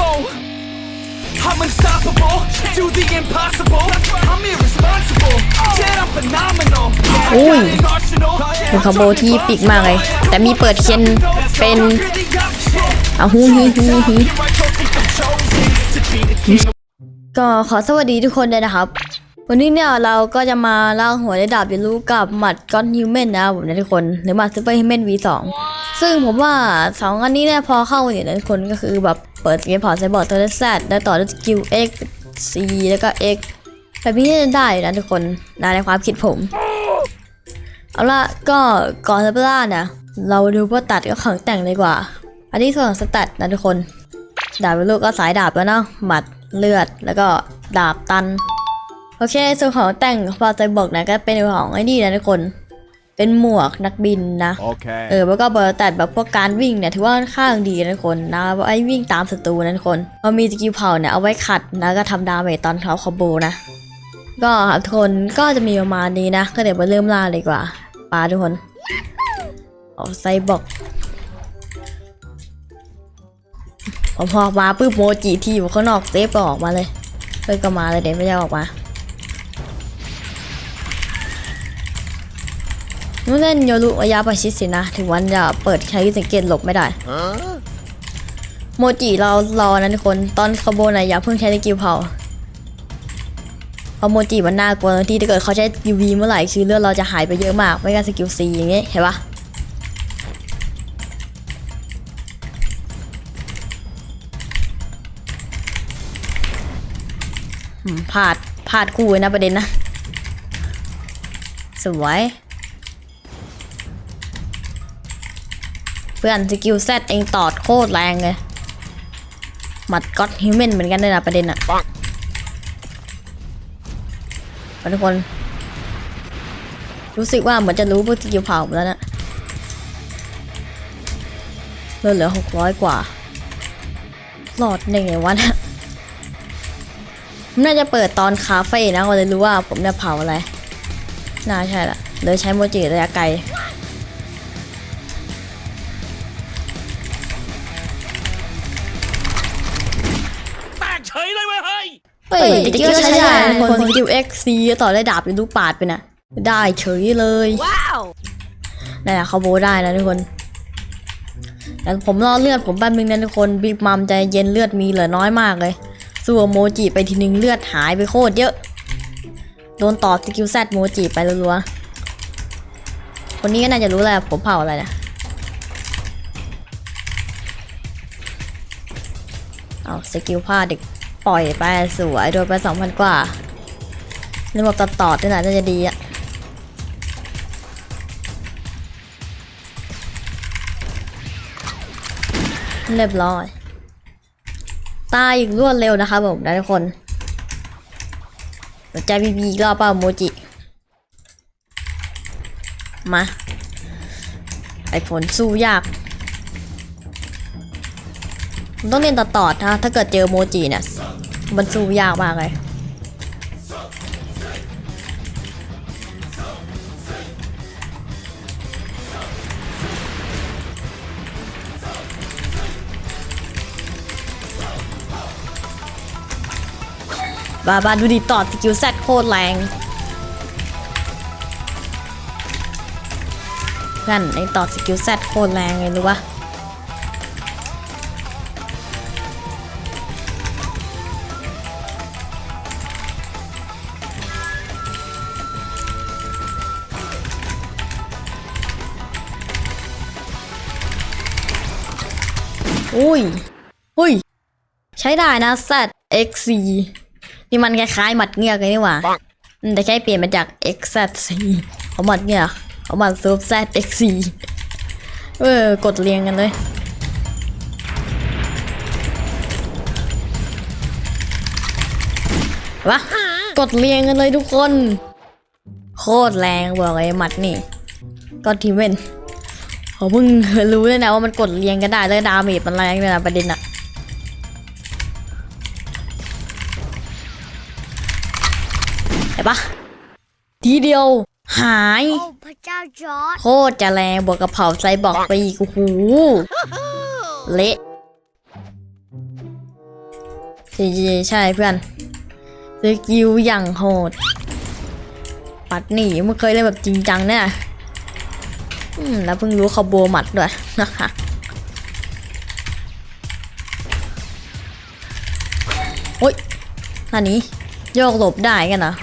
go. I'm unstoppable, do the impossible. I'm irresponsible, yet I'm phenomenal. I Ui. got an arsenal, เป็นคอมโบที่ปิกมากเลย แต่มีเปิดเคนเป็นเอาฮูฮีฮีฮี Here I go, think I'm chosen to be the king of ก็ขอสวัสดีทุกคนเลยนะครับ วันนี้เนี่ยเราก็จะมาล่างหัวได้ดาบเรียนรู้กับหมัดก้อนฮิวแมนนะครับผมนะทุกคน หรือหมัดซูเปอร์ฮิวแมน V2 ซึ่งผมว่าสองอันนี้เนี่ยพอเข้าเนี่ยนะทุกคนก็คือแบบ เปิดเกมพอร์ตไซบอร์ดตัวแซดแล้วต่อด้วยสกิล X C แล้วก็ X แบบนี้จะได้นะทุกคนนะในความคิดผม เอาละก็ก่อนจะไปล่าเนี่ยเราดูพวกตัดก็ของแต่งเลยดีกว่า อันนี้ส่วนของสแตทนะทุกคน ดาบเป็นลูกก็สายดาบแล้วเนาะหมัดเลือดแล้วก็ดาบตัน โอเคส่วนของแต่งพอใจบอกนะก็เป็นของไอ้นี่นะทุกคน เป็นหมวกนักบินนะ Okay. เออแล้วก็เบอร์แต่แบบพวกการวิ่งเนี่ยถือว่าค่อนข้างดีนะทุกคนนะเพราะไอ้วิ่งตามศัตรูนะทุกคนพอมีสกิลเผาเนี่ยเอาไว้ขัดนะก็ทำดาเมจตอนเขาคอมโบนะ ก็ครับทุกคนก็จะมีประมาณนี้นะ ก็เดี๋ยวมาเริ่มล่าเลยดีกว่าปาทุกคนเอาไซบอกพอพอมาปุ๊บโมจิที่อยู่ข้างนอกเซฟก็ออกมาเลยเฮ้ยก็มาเลยเดี๋ยวไม่ได้ออกมา นู่นเล่นโยรุระยะประชิดสินะ ถึงวันจะเปิดใช้สังเกตหลบไม่ได้ Huh? โมจิเรารอนะทุกคน ตอนคาโบนะอย่าเพิ่งใช้สกิลเผาเพราะโมจิมันน่ากลัวที่ถ้าเกิดเขาใช้ UV เมื่อไหร่คือเลือดเราจะหายไปเยอะมาก ไม่งั้นสกิล C อย่างเงี้ยเห็นปะอืมพลาดพลาดคู่เลยนะประเด็นนะ สวย พื่อนสกิลแซดเองตอดโคตรแรงเลยหมัดก็อดฮิวแมนเหมือนกันเลยนะประเด็นอะปังเอาทุกคน รู้สึกว่าเหมือนจะรู้พวกสกิลเผาหมดแล้วนะเลือดเหลือหกร้อยกว่าหลอดได้ไงวะนะผมน่าจะเปิดตอนคาเฟ่นะก็เลยรู้ว่าผมเนี่ยเผาอะไร น่าใช่ละเลยใช้โมจิระยะไกล เฮ้ยตะกี้ก็ใช้ได้นะคนสกิล X C ต่อได้ดาบเป็นลูกปาดไปน่ะได้เฉยเลยว้าวนั่นแหละเขาโบได้นะทุกคนแต่ผมรอเลือดผมแป๊บนึงนะทุกคนบีบมัมใจเย็นเลือดมีเหลือน้อยมากเลยสู้กับโมจิไปทีนึงเลือดหายไปโคตรเยอะ โดนต่อสกิลแซดโมจิไปรัวๆคนนี้ก็น่าจะรู้แหละผมเผาอะไรนะเอาสกิลพลาดเด็ก ปล่อยไปสวยโดนไปสองพันกว่าระบบตัดต่อด้วยนะน่าจะดีอะเรียบร้อย ตายอีกรวดเร็วนะคะผมนะทุกคนใจบีบีกรอบเปล่าโมจิ มา ไอผลสู้ยาก ผมต้องเรียนต่อต่อถ้าถ้าเกิดเจอโมจิเนี่ยมันสู้ยากมากเลยบาบาดูดิต่อสกิลแซดโคตรแรงนั่นไอต่อสกิลแซดโคตรแรงเลยรู้ปะ อุ้ยอุ้ย ใช้ได้นะ Z X C นี่มันคล้ายๆหมัดเงือกเลยนี่หว่าปังอืมแต่แค่เปลี่ยนมาจาก X Z C เอาหมัดเงือกเอาหมัดซูป Z X C เออกดเรียงกันเลยวะกดเรียงกันเลยทุกคน โคตรแรงบอกเลยหมัดนี่ก็ทีเว้น ผมเพิ่งรู้เลยนะว่ามันกดเรียงกันได้แล้วดาเมจมันแรงเลยนะประเด็นอะเห็นปะทีเดียว หายโอ้พระเจ้าจอร์ดโคตรจะแรงบวกกับเผาไซบอร์กไปอีกโอ้โหเละใช่ใช่เพื่อนสกิลอย่างโหด ปัดหนีไม่เคยเล่นแบบจริงจังเนี่ย อืมแล้วเพิ่งรู้คอมโบหมัดด้วยนะคะโอ๊ยอันนี้โยกหลบได้กันนะ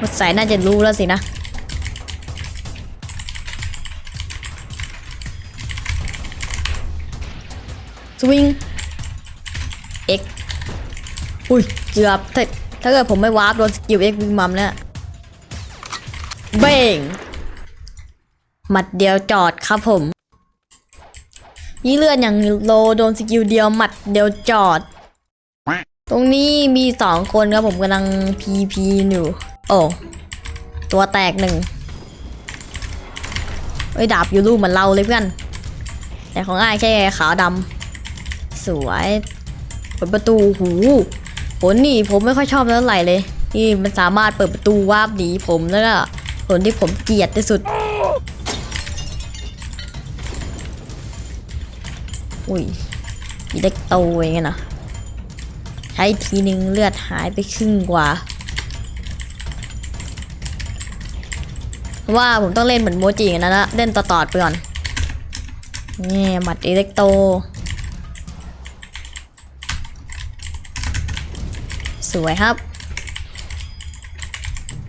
มดใส่น่าจะรู้แล้วสินะ สวิง เอ็ก อุ้ย เกือบถ้าถ้าเกิดผมไม่วาร์ปโดนสกิลเอ็กวิงมัมเนี่ยเบ่ง หมัดเดียวจอดครับผม ยี่เลือดอย่างโลโดนสกิลเดียวหมัดเดียวจอด ตรงนี้มีสองคนครับผมกำลังพีพีอยู่ โอ้ตัวแตกหนึ่งเอ้ยดาบอยู่รูปเหมือนเราเลยเพื่อน แต่ของอ้ายแค่ขาวดำสวยเปิดประตูหูผลนี่ผมไม่ค่อยชอบเท่าไหร่เลยที่มันสามารถเปิดประตูวาบหนีผมแล้วก็ผลที่ผมเกลียดที่สุด อุ้ยมีเด็กโตเองอะนะใช้ทีนึงเลือดหายไปครึ่งกว่าเพราะว่าผมต้องเล่นเหมือนโมจิอย่างนั้นละเล่นต่อๆไปก่อนนี่หมัดอิเล็กโตสวยครับ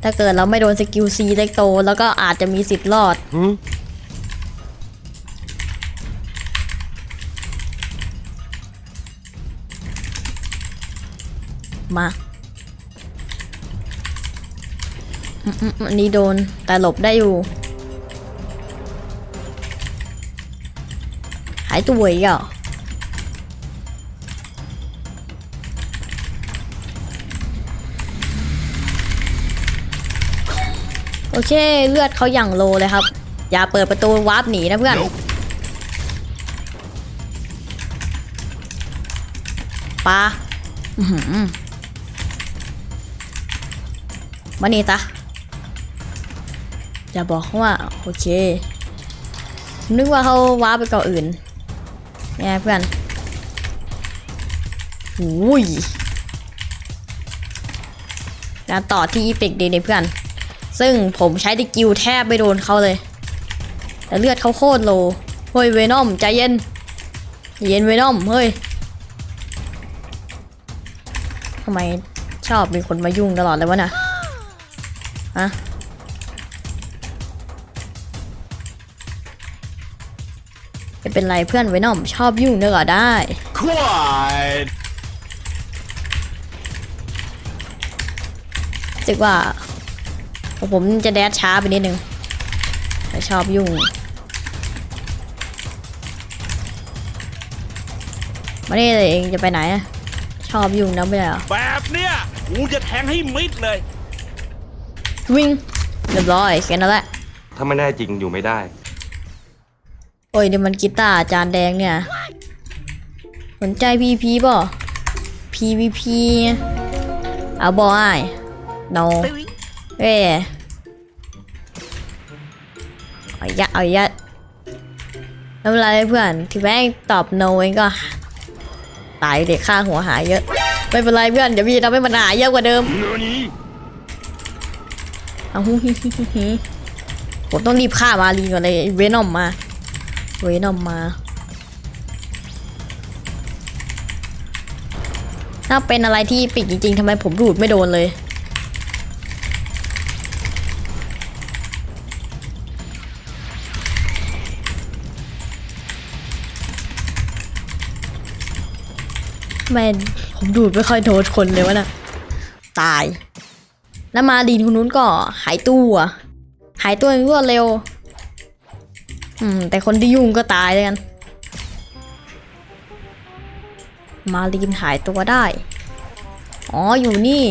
ถ้าเกิดเราไม่โดนสกิลซีเล็กโต แล้วก็อาจจะมีสิทธิ์รอด มาอืมอืมอันนี้โดนแต่หลบได้อยู่ หายตัวอีกอะโอเค เลือดเขาอย่างโลเลยครับ อย่าเปิดประตูวาร์ปหนีนะเพื่อนปาอื้อหือ มานี่ตะอย่าบอกเขาว่า โอเค นึกว่าเขาว้าร์ปไปเกาะอื่นไงเพื่อนอุ้ยการต่อที่อีเฟกเลยเพื่อน ซึ่งผมใช้ดิกิวแทบไม่โดนเขาเลย แต่เลือดเขาโคตรโล เฮ้ยเวนอมใจเย็น เย็นเวนอมเฮ้ยทำไมชอบมีคนมายุ่งตลอดเลยวะน่ะ ฮะไม่เป็นไรเพื่อนไว้น้อมชอบยุ่งเนื้อก็ได้ Quad. รู้สึกว่า ผมจะแดดช้าไปนิดนึงแต่ชอบยุ่ง มานี่เลยเองจะไปไหนอะชอบยุ่งนะไม่ใช่เหรอ แบบเนี้ยกูจะแทงให้มิดเลย วิ่งเรียบร้อยแค่นั้นแหละ ถ้าไม่แน่จริงอยู่ไม่ได้ โอ้ยนี่มันกีตาร์จานแดงเนี่ย สนใจ PVP ป่ะ PVP เอาบอย no เอ้ยเอาอีกยะเอาอีกยะไม่เป็นไรเพื่อนที่แม่งตอบ no เองก็ ตายเด็กค่าหัวหายเยอะ ไม่เป็นไรเพื่อน เดี๋ยวพี่ทำให้มันหายเยอะกว่าเดิม เอาฮู้ฮิฮิฮิผมต้องรีบฆ่ามารีก่อนเลยเวนอมมา เวนอมมาถ้าเป็นอะไรที่ปิดจริงๆทำไมผมดูดไม่โดนเลยทำไมผมดูดไม่ค่อยโดนคนเลยวะน่ะ ตาย แล้วมาดีนคนนู้นก็หายตัว หายตัวอย่างรวดเร็ว อืม แต่คนที่ยุ่งก็ตายเลยกัน มาลีนหายตัวได้ อ๋อ อยู่นี่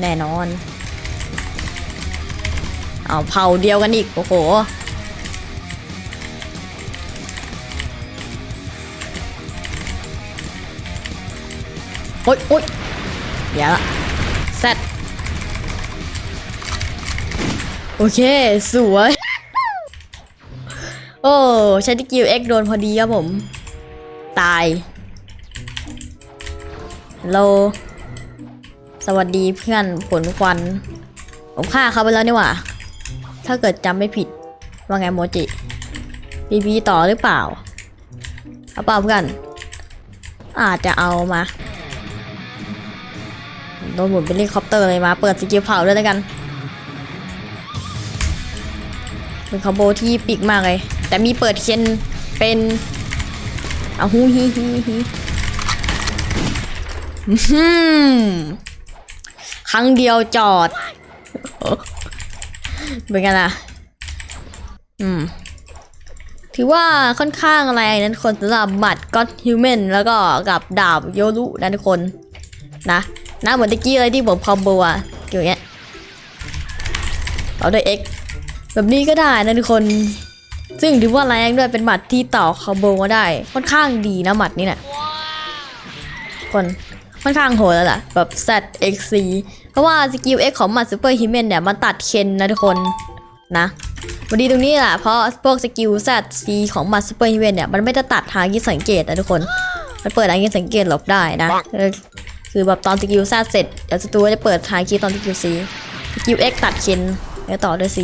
แน่นอน เอาเผาเดียวกันอีก โอ้โหโอ๊ยโอ๊ย เดี๋ยวละเซตโอเค สวย โอ้ ใช้ดิกิวเอ็กโดนพอดีครับผม ตายฮัลโหลสวัสดีเพื่อนผลควัน ผมฆ่าเขาไปแล้วนี่หว่า ถ้าเกิดจำไม่ผิด ว่าไงโมจิบีบีต่อหรือเปล่าเอาเปล่าเพื่อน อาจจะเอามา โดนหมุนเป็นเฮลิคอปเตอร์เลยมา เปิดสกิลเผาด้วยแล้วกัน เป็นคอมโบที่ปิกมากเลย แต่มีเปิดเคนเป็นอาฮูฮีฮีฮีอื้อหืมครั้งเดียวจอด เป็นไงล่ะ อืม ถือว่าค่อนข้างแรนั้นคนสำหรับหมัดก็ฮิวแมนแล้วก็กับดาบโยรุนะทุกคน นะ นะเหมือนตะกี้เลยที่ผมคอมโบอะอย่างเงี้ยเอาด้วย X แบบนี้ก็ได้นะทุกคน ซึ่งถือว่าแรงด้วยเป็นหมัดที่ต่อคอมโบมาได้ ค่อนข้างดีนะหมัดนี้เนะี่ยคนค่อนข้างโหดแล้วล่ะ แบบ ZXC เพราะว่าสกิล X ของหมัดซูเปอร์ฮิมเมนเนี่ยมันตัดเคนนะทุกคนนะวันดีตรงนี้แหละเพราะพวกสกิล ZC ของหมัดซูเปอร์ฮิมเมนเนี่ยมันไม่ได้ตัดทางที่สังเกตนะทุกคน มันเปิดทางที่สังเกตหลบได้นะ คือแบบตอนสกิล Z เสร็จเดี๋ยวสตูจะเปิดทางคีย์ตอนสกิล C สกิล X ตัดเคนแล้วต่อด้วย C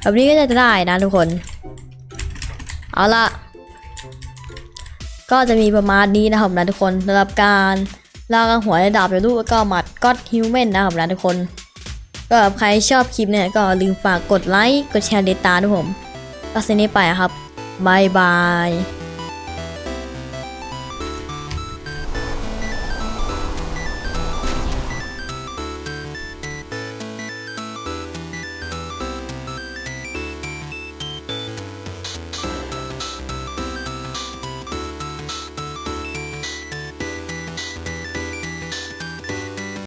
แบบนี้ก็จะได้นะทุกคน เอาละก็จะมีประมาณนี้นะครับนะทุกคนสำหรับการลากหัวดาบไปลูกแล้วก็หมัดก็ฮิวแมนนะครับนะทุกคน ก็ใครชอบคลิปเนี่ยก็ลืมฝากกดไลค์กดแชร์เดตาด้วยผมก็เซนี้ไปอะครับบายบาย